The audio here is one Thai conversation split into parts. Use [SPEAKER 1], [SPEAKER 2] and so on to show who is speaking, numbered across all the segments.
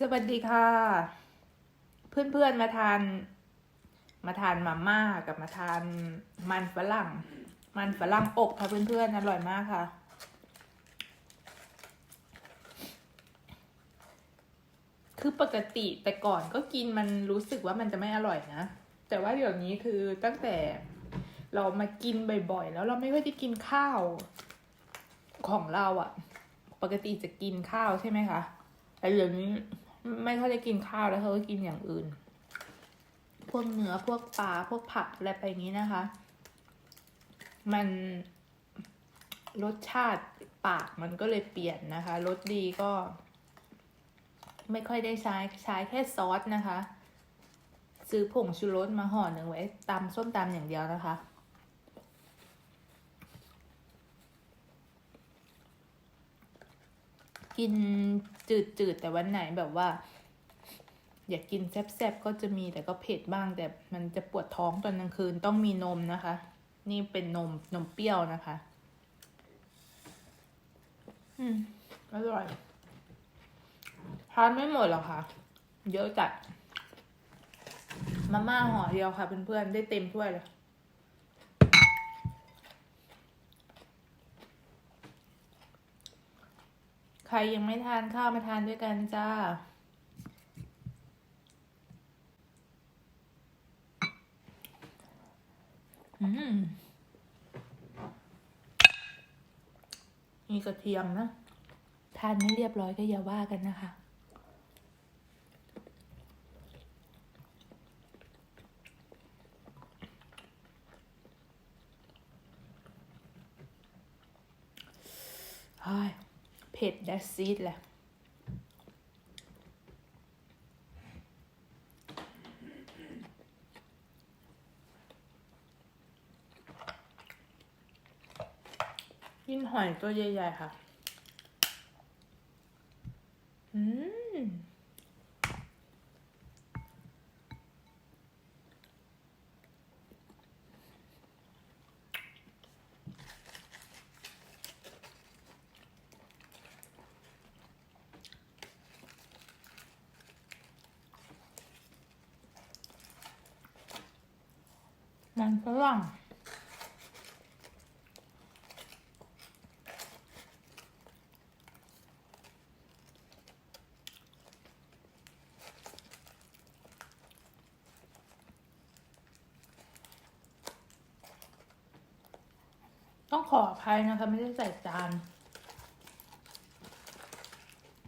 [SPEAKER 1] สวัสดีค่ะ เพื่อนๆมาทาน มาทานมาม่ากับมาทานมันฝรั่ง มันฝรั่งอบค่ะเพื่อนๆอร่อยมากค่ะ คือปกติแต่ก่อนก็กินมันรู้สึกว่ามันจะไม่อร่อยนะ แต่ว่าเดี๋ยวนี้คือตั้งแต่เรามากินบ่อยๆ แล้วเราไม่ค่อยได้กินข้าวของเราอะปกติจะกินข้าวใช่ไหมคะแต่เดี๋ยวนี้ ไม่ค่อยได้กินข้าวแล้วเขาก็กินอย่างอื่น พวกเนื้อพวกปลาพวกผักอะไรไปอย่างนี้นะคะ มันรสชาติปากมันก็เลยเปลี่ยนนะคะรสดีก็ ไม่ค่อยได้ใช้ใช้แค่ซอสนะคะ ซื้อผงชูรสมาห่อหนึ่งไว้ตำส้มตำอย่างเดียวนะคะ กินจืดๆแต่วันไหนแบบว่า อยากกินแซ่บๆก็จะมีแต่ก็เผ็ดบ้าง แต่มันจะปวดท้องตอนกลางคืนต้องมีนมนะคะ นี่เป็นนมนมเปรี้ยวนะคะ อืมอร่อยทานไม่หมดหรอกค่ะ เยอะจัดมาม่าห่อเดียวค่ะเพื่อนๆได้เต็มถ้วยเลย ใครยังไม่ทานข้าวมาทานด้วยกันจ้า อืมมีกระเทียมนะ ทานไม่เรียบร้อยก็อย่าว่ากันนะคะเฮ้ย เผ็ดแดดซีดแหละกินหอยตัวใหญ่ๆค่ะ อืม มันฝรั่งต้องขออภัยนะคะ ไม่ได้ใส่จาน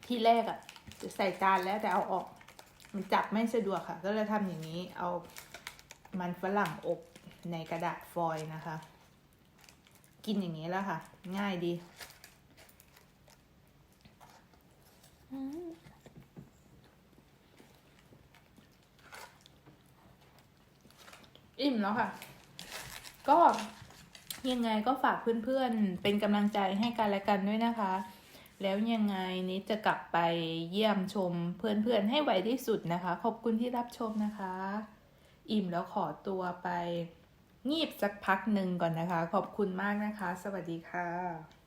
[SPEAKER 1] ที่แรกอะ่ะจะใส่จานแล้วแต่เอาออก มันจับไม่สะดวกค่ะ ก็เลยทำอย่างนี้เอามันฝรั่งอบ ในกระดาษฟอยล์นะคะ กินอย่างนี้แล้วค่ะ ง่ายดีอิ่มแล้วค่ะ ก็ยังไงก็ฝากเพื่อนๆ เป็นกำลังใจให้กันและกันด้วยนะคะ แล้วยังไงนิดจะกลับไปเยี่ยมชมเพื่อนๆ ให้ไวที่สุดนะคะ ขอบคุณที่รับชมนะคะ อิ่มแล้วขอตัวไป งีบสักพักหนึ่งก่อนนะคะ ขอบคุณมากนะคะ สวัสดีค่ะ